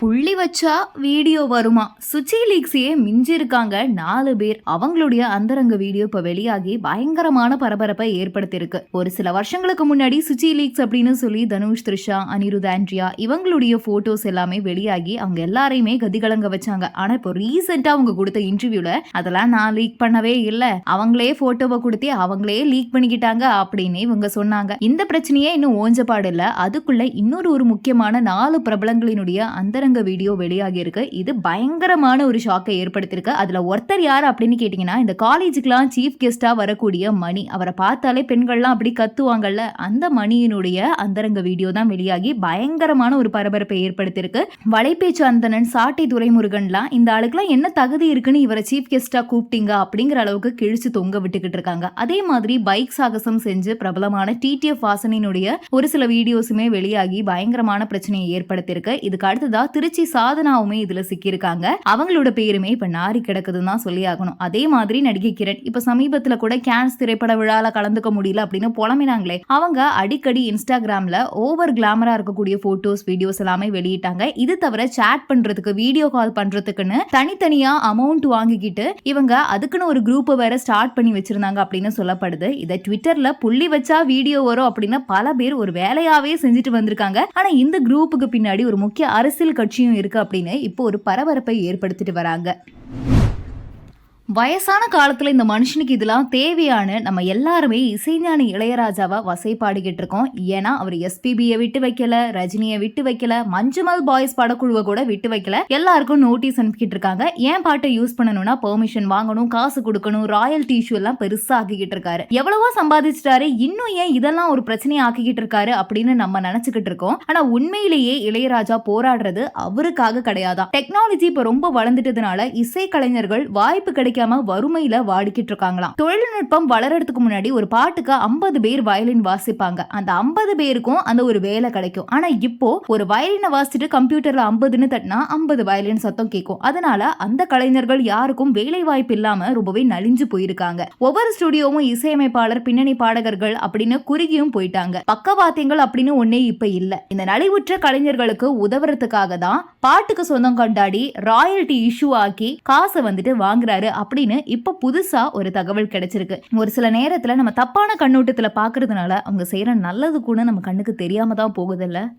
পুরো புள்ளி வச்சா வீடியோ வருமா? சுச்சி லீக்ஸையே மிஞ்சிருக்காங்க நாலு பேர். அவங்களுடைய அந்தரங்க வீடியோ இப்ப வெளியாகி பயங்கரமான பரபரப்பை ஏற்படுத்தியிருக்கு. ஒரு சில வருஷங்களுக்கு முன்னாடி சுச்சி லீக்ஸ் அப்படின்னு சொல்லி தனுஷ் த்ரிஷா அனிருத் ஆண்ட்ரியா இவங்களுடைய போட்டோஸ் எல்லாமே வெளியாகி அவங்க எல்லாரையுமே கதிகலங்க வச்சாங்க. ஆனா இப்போ ரீசெண்டா அவங்க கொடுத்த இன்டர்வியூல அதெல்லாம் நான் லீக் பண்ணவே இல்லை. அவங்களே போட்டோவை கொடுத்து அவங்களே லீக் பண்ணிக்கிட்டாங்க அப்படின்னு இவங்க சொன்னாங்க. இந்த பிரச்சனையே இன்னும் ஓஞ்சப்பாடு இல்லை. அதுக்குள்ள இன்னொரு ஒரு முக்கியமான நாலு பிரபலங்களினுடைய அந்தரங்க வீடியோ வீடியோ வெளியாகியிருக்கு. இது பயங்கரமான ஒரு ஷாக்கை ஏற்படுத்தியிருக்கு. அதில் ஒருத்தர் யார் அப்படின்னு கேட்டிங்கன்னா இந்த காலேஜுக்குலாம் சீஃப் கெஸ்ட்டாக வரக்கூடிய மணி. அவரை பார்த்தாலே பெண்கள்லாம் அப்படி கத்துவாங்கல்ல. அந்த மணியினுடைய அந்தரங்க வீடியோ தான் வெளியாகி பயங்கரமான ஒரு பரபரப்பை ஏற்படுத்தியிருக்கு. வலைப்பேச்சு அந்தனன் சாட்டை துரைமுருகன்லாம் இந்த ஆளுக்கெலாம் என்ன தகுதி இருக்குன்னு இவரை சீஃப் கெஸ்ட்டாக கூப்பிட்டீங்க? அப்படிங்கிற அளவுக்கு கிழிச்சு தொங்க விட்டுக்கிட்டு இருக்காங்க. அதே மாதிரி பைக் சாகசம் செஞ்சு பிரபலமான டிடிஎஃப் வாசனினுடைய ஒரு சில வீடியோஸுமே வெளியாகி பயங்கரமான பிரச்சனையை ஏற்படுத்தியிருக்கு. இதுக்கு அடுத்ததாக திருச்சி சாதனாவுமே இதுல சிக்கியிருக்காங்க. அவங்களோட பேருமே இப்ப நாரி கிடக்குதுன்னு தான் சொல்லி ஆகணும். அதே மாதிரி நடிகை கிரண் இப்ப சமீபத்துல கூட கேன்ஸ் திரைப்பட விழால கலந்துக்க முடியல அப்படின்னு புலம்பினாங்களே. அவங்க அடிக்கடி இன்ஸ்டாகிராம்ல ஓவர் கிளாமரா இருக்கக்கூடிய போட்டோஸ் வீடியோஸ் எல்லாமே வெளியிட்டாங்க. இது தவிர சேட் பண்றதுக்கு வீடியோ கால் பண்றதுக்குன்னு தனித்தனியா அமௌண்ட் வாங்கிக்கிட்டு இவங்க அதுக்குன்னு ஒரு குரூப்பை வேற ஸ்டார்ட் பண்ணி வச்சிருந்தாங்க அப்படின்னு சொல்லப்படுது. இதை ட்விட்டர்ல புள்ளி வச்சா வீடியோ வரும் அப்படின்னு பல பேர் ஒரு வேலையாவே செஞ்சுட்டு வந்திருக்காங்க. ஆனா இந்த குரூப்புக்கு பின்னாடி ஒரு முக்கிய அரசியல் கட்சியும் இருக்கு அப்படின்னு இப்போ ஒரு பரபரப்பை ஏற்படுத்திட்டு வராங்க. வயசான காலத்துல இந்த மனுஷனுக்கு இதெல்லாம் தேவையான நம்ம எல்லாருமே இசைஞானி இளையராஜாவை வசைப்பாடிக்கிட்டு இருக்கோம். ஏன்னா அவர் எஸ்பிபியை விட்டு வைக்கல ரஜினியை விட்டு வைக்கல மஞ்சுமல் பாய்ஸ் படக்குழுவை கூட விட்டு வைக்கல. எல்லாருக்கும் நோட்டீஸ் அனுப்பிக்கிட்டு இருக்காங்க. ஏன் பாட்டை யூஸ் பண்ணணும்னா பெர்மிஷன் வாங்கணும் காசு கொடுக்கணும் ராயல் டிஷ்யூ எல்லாம் பெருசா ஆக்கிக்கிட்டு இருக்காரு. எவ்வளவோ சம்பாதிச்சிட்டாரு இன்னும் ஏன் இதெல்லாம் ஒரு பிரச்சனையை ஆக்கிக்கிட்டு இருக்காரு அப்படின்னு நம்ம நினைச்சுக்கிட்டு இருக்கோம். ஆனா உண்மையிலேயே இளையராஜா போராடுறது அவருக்காக கிடையாதான். டெக்னாலஜி இப்ப ரொம்ப வளர்ந்துட்டதுனால இசை கலைஞர்கள் வாய்ப்பு கிடைக்காம வறுமையில வாடிக்கிட்டு இருக்காங்களாம். தொழில்நுட்பம் வளர்றதுக்கு முன்னாடி ஒரு பாட்டுக்கு ஐம்பது பேர் வயலின் வாசிப்பாங்க. அந்த ஐம்பது பேருக்கும் அந்த ஒரு வேலை கிடைக்கும். ஆனா இப்போ ஒரு வயலினை வாசிச்சுட்டு கம்ப்யூட்டர்ல ஐம்பதுன்னு தட்டினா ஐம்பது வயலின் சத்தம் கேட்கும். அதனால அந்த கலைஞர்கள் யாருக்கும் வேலை வாய்ப்பு இல்லாம ரொம்பவே நலிஞ்சு போயிருக்காங்க. ஒவ்வொரு ஸ்டுடியோவும் இசையமைப்பாளர் பின்னணி பாடகர்கள் அப்படின்னு குறுகியும் போயிட்டாங்க. பக்கவாத்தியங்கள் அப்படின்னு ஒன்னே இப்ப இல்ல. இந்த நலிவுற்ற கலைஞர்களுக்கு உதவுறதுக்காக தான் பாட்டுக்கு சொந்தம் கொண்டாடி ராயல்டி இஷ்யூ ஆக்கி காசை வந்துட்டு வாங்குறாரு அப்படின்னு இப்ப புதுசா ஒரு தகவல் கிடைச்சிருக்கு. ஒரு சில நேரத்துல நம்ம தப்பான கண்ணோட்டத்துல பாக்குறதுனால அவங்க செய்யற நல்லது கூட நம்ம கண்ணுக்கு தெரியாம தான் போகுதில்ல?